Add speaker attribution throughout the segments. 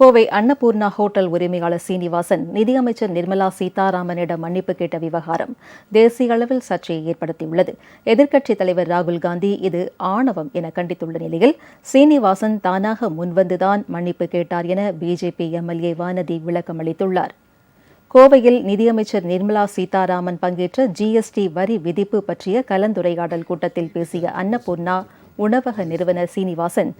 Speaker 1: Kovai Annapurna hotel உரிமையாளர் சீனிவாசன் நிதியமைச்சர் நிர்மலா சீதாராமனிடம் மன்னிப்பு கேட்ட விவகாரம் தேசிய அளவில் சர்ச்சையை ஏற்படுத்தியுள்ளது. எதிர்க்கட்சித் தலைவர் ராகுல் காந்தி இது ஆணவம் என கண்டித்துள்ள நிலையில் சீனிவாசன் தானாக முன்வந்துதான் மன்னிப்பு கேட்டார் என பிஜேபி எம்எல்ஏ வானதி விளக்கம் அளித்துள்ளார். கோவையில் நிதியமைச்சர் நிர்மலா சீதாராமன் பங்கேற்ற ஜிஎஸ்டி வரி விதிப்பு பற்றிய கலந்துரையாடல் கூட்டத்தில் பேசிய அன்னபூர்ணா உணவக நிறுவனர் சீனிவாசன்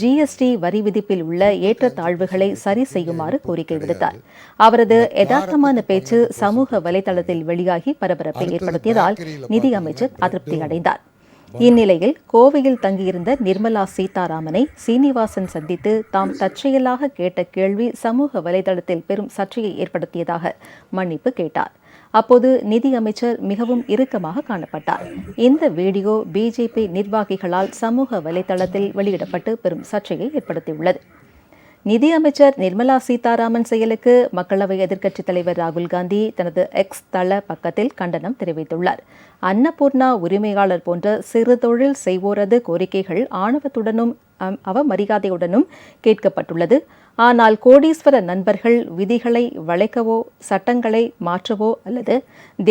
Speaker 1: ஜிஎஸ்டி வரி விதிப்பில் உள்ள ஏற்றத்தாழ்வுகளை சரி செய்யுமாறு கோரிக்கை விடுத்தார். அவரது யதார்த்தமான பேச்சு சமூக வலைதளத்தில் வெளியாகி பரபரப்பை ஏற்படுத்தியதால் நிதியமைச்சர் அதிருப்தி அடைந்தார். இந்நிலையில் கோவையில் தங்கியிருந்த நிர்மலா சீதாராமனை சீனிவாசன் சந்தித்து தாம் தற்செயலாக கேட்ட கேள்வி சமூக வலைதளத்தில் பெரும் சர்ச்சையை ஏற்படுத்தியதாக மன்னிப்பு கேட்டார். அப்போது நிதியமைச்சர் மிகவும் இறுக்கமாக காணப்பட்டார். இந்த வீடியோ பிஜேபி நிர்வாகிகளால் சமூக வலைதளத்தில் வெளியிடப்பட்டு பெரும் சர்ச்சையை ஏற்படுத்தியுள்ளது. நிதியமைச்சர் நிர்மலா சீதாராமன் செயலுக்கு மக்களவை எதிர்க்கட்சித் தலைவர் ராகுல் காந்தி தனது எக்ஸ் தள பக்கத்தில் கண்டனம் தெரிவித்துள்ளார். அன்னபூர்ணா உரிமையாளர் போன்ற சிறு தொழில் செய்வோரது கோரிக்கைகள் ஆணவத்துடனும் அவ அவமரியாதையுடனும் கேட்கப்பட்டுள்ளது. ஆனால் கோடீஸ்வர நண்பர்கள் விதிகளை வளைக்கவோ சட்டங்களை மாற்றவோ அல்லது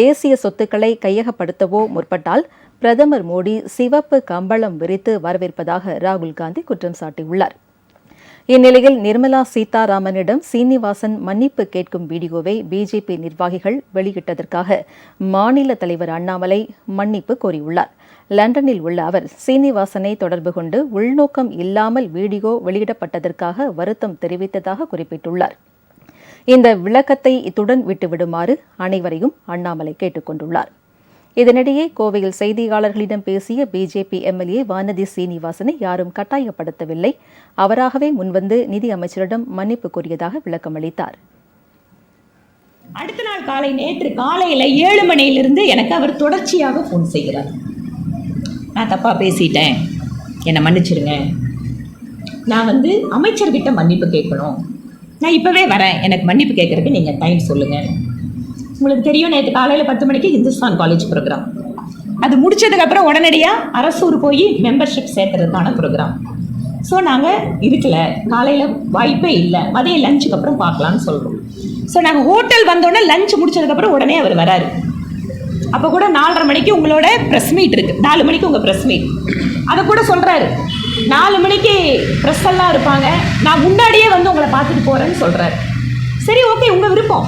Speaker 1: தேசிய சொத்துக்களை கையகப்படுத்தவோ முற்பட்டால் பிரதமர் மோடி சிவப்பு கம்பளம் விரித்து வரவேற்பதாக ராகுல் காந்தி குற்றம் சாட்டியுள்ளார். இந்நிலையில் நிர்மலா சீதாராமனிடம் சீனிவாசன் மன்னிப்பு கேட்கும் வீடியோவை பிஜேபி நிர்வாகிகள் வெளியிட்டதற்காக மாநில தலைவர் அண்ணாமலை மன்னிப்பு கோரியுள்ளார். லண்டனில் உள்ள அவர் சீனிவாசனை தொடர்பு கொண்டு உள்நோக்கம் இல்லாமல் வீடியோ வெளியிடப்பட்டதற்காக வருத்தம் தெரிவித்ததாக குறிப்பிட்டுள்ளார். இந்த விளக்கத்தை இத்துடன் விட்டுவிடுமாறு அனைவரையும் அண்ணாமலை கேட்டுக்கொண்டுள்ளார். இதனிடையே கோவையில் செய்தியாளர்களிடம் பேசிய பிஜேபி எம்எல்ஏ வானதி சீனிவாசனை யாரும் கட்டாயப்படுத்தவில்லை. அவராகவே முன்வந்து நிதி அமைச்சரிடம் மன்னிப்பு கோரியதாக விளக்கமளித்தார்
Speaker 2: அடுத்த நாள் காலை நேற்று காலையில் ஏழு மணியிலிருந்து எனக்கு அவர் தொடர்ச்சியாக ஃபோன் செய்கிறார். நான் தப்பாக பேசிட்டேன். என்னை மன்னிச்சிருங்க. நான் வந்து அமைச்சர்கிட்ட மன்னிப்பு கேட்கணும். நான் இப்போவே வரேன். எனக்கு மன்னிப்பு கேட்கறதுக்கு நீங்கள் டைம் சொல்லுங்கள் உங்களுக்கு தெரியும் நேற்று காலையில் பத்து மணிக்கு இந்துஸ்தான் காலேஜ் ப்ரோக்ராம் அது முடிச்சதுக்கப்புறம் உடனடியாக அரசூர் போய் மெம்பர்ஷிப் சேர்க்கறதுக்கான ப்ரோக்ராம் ஸோ நாங்கள் இருக்கல. காலையில் வாய்ப்பே இல்லை. மதிய லஞ்சுக்கு அப்புறம் பார்க்கலான்னு சொல்கிறோம் ஸோ நாங்கள் ஹோட்டல் வந்தோடனே லஞ்ச் முடிச்சதுக்கப்புறம் உடனே அவர் வராரு. அப்போ கூட நாலரை மணிக்கு உங்களோட ப்ரெஸ் மீட் இருக்குது நாலு மணிக்கு உங்கள் ப்ரெஸ் மீட் அதை கூட சொல்கிறாரு நாலு மணிக்கு ப்ரெஸ் எல்லாம் இருப்பாங்க. நான் முன்னாடியே வந்து உங்களை பார்த்துட்டு போகிறேன்னு சொல்கிறாரு சரி ஓகே உங்கள் விருப்பம்.